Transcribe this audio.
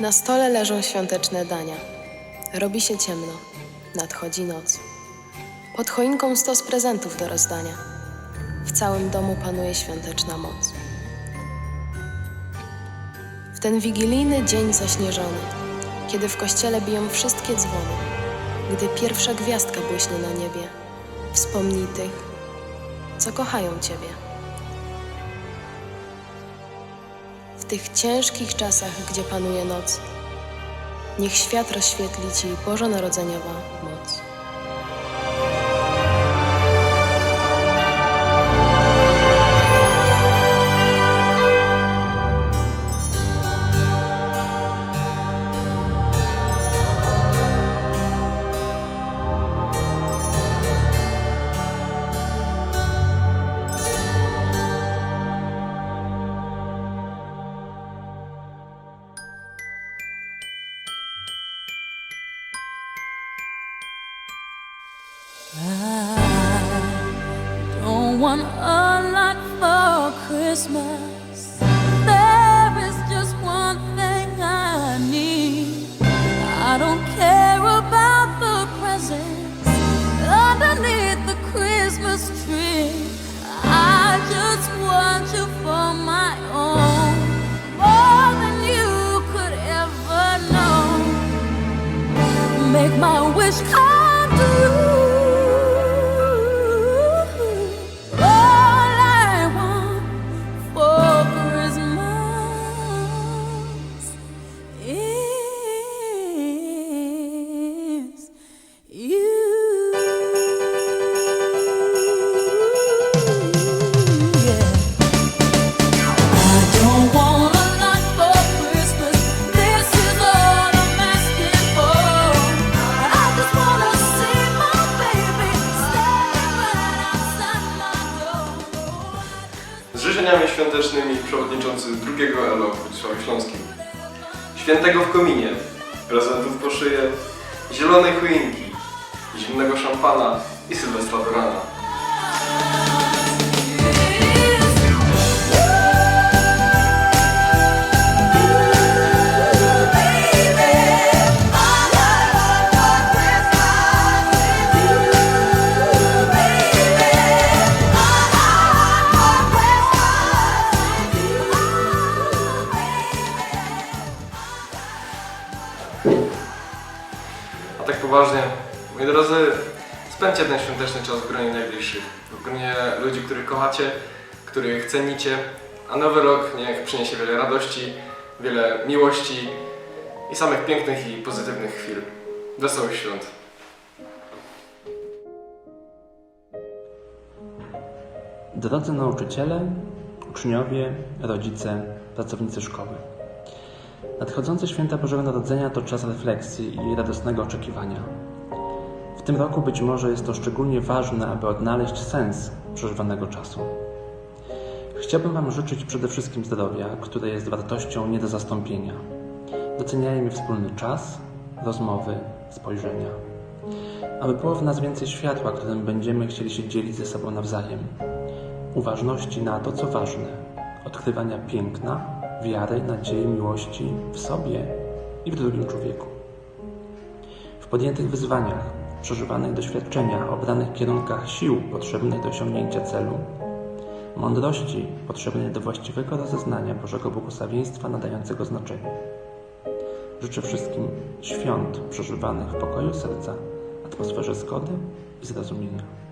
Na stole leżą świąteczne dania. Robi się ciemno. Nadchodzi noc. Pod choinką stos prezentów do rozdania. W całym domu panuje świąteczna moc. W ten wigilijny dzień zaśnieżony, kiedy w kościele biją wszystkie dzwony, gdy pierwsza gwiazdka błyśnie na niebie, wspomnij tych, co kochają Ciebie. W tych ciężkich czasach, gdzie panuje noc, niech świat rozświetli Ci Bożonarodzeniowa moc. Want a lot for Christmas. There is just one thing I need. I don't care about the presents underneath the Christmas tree. I just want you for my own, more than you could ever know make my wish come życzeniami świątecznymi przewodniczący drugiego ELO w Śląskim. Świętego w kominie, prezentów po szyję, zielonej choinki, zimnego szampana i sylwestra do rana. A tak poważnie, moi drodzy, spędźcie ten świąteczny czas w gronie najbliższych, w gronie ludzi, których kochacie, których cenicie, a nowy rok niech przyniesie wiele radości, wiele miłości i samych pięknych i pozytywnych chwil. Wesołych świąt. Drodzy nauczyciele, uczniowie, rodzice, pracownicy szkoły. Nadchodzące święta Bożego Narodzenia to czas refleksji i radosnego oczekiwania. W tym roku być może jest to szczególnie ważne, aby odnaleźć sens przeżywanego czasu. Chciałbym Wam życzyć przede wszystkim zdrowia, które jest wartością nie do zastąpienia. Doceniajmy wspólny czas, rozmowy, spojrzenia. Aby było w nas więcej światła, którym będziemy chcieli się dzielić ze sobą nawzajem uważności na to, co ważne, odkrywania piękna, wiary, nadziei, miłości w sobie i w drugim człowieku. W podjętych wyzwaniach, przeżywanych doświadczeniach, obranych kierunkach sił potrzebnych do osiągnięcia celu, mądrości potrzebnej do właściwego rozeznania Bożego błogosławieństwa nadającego znaczenie. Życzę wszystkim świąt przeżywanych w pokoju serca, atmosferze zgody i zrozumienia.